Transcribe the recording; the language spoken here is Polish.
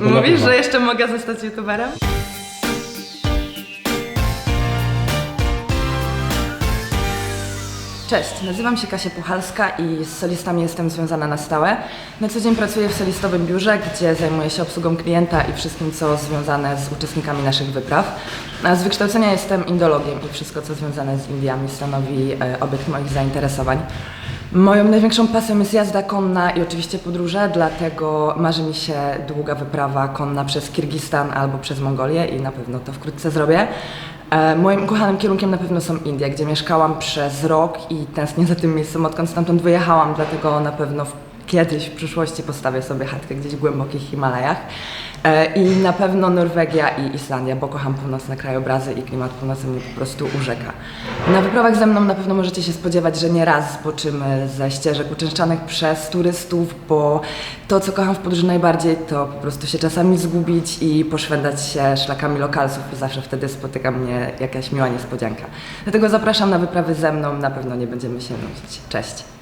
Mówisz, że jeszcze mogę zostać youtuberem? Cześć, nazywam się Kasia Puchalska i z solistami jestem związana na stałe. Na co dzień pracuję w solistowym biurze, gdzie zajmuję się obsługą klienta i wszystkim, co związane z uczestnikami naszych wypraw. A z wykształcenia jestem indologiem i wszystko, co związane z Indiami stanowi e, obiekt moich zainteresowań. Moją największą pasją jest jazda konna i oczywiście podróże, dlatego marzy mi się długa wyprawa konna przez Kirgistan albo przez Mongolię i na pewno to wkrótce zrobię. E, Moim ukochanym kierunkiem na pewno są Indie, gdzie mieszkałam przez rok i tęsknię za tym miejscem, odkąd stamtąd wyjechałam, dlatego na pewno kiedyś w przyszłości postawię sobie chatkę gdzieś w głębokich Himalajach. E, I na pewno Norwegia i Islandia, bo kocham północne krajobrazy i klimat północny mnie po prostu urzeka. Na wyprawach ze mną na pewno możecie się spodziewać, że nie raz zboczymy ze ścieżek uczęszczanych przez turystów, bo to, co kocham w podróży najbardziej, to po prostu się czasami zgubić i poszwendać się szlakami lokalsów i zawsze wtedy spotyka mnie jakaś miła niespodzianka. Dlatego zapraszam na wyprawy ze mną, na pewno nie będziemy się nudzić. Cześć!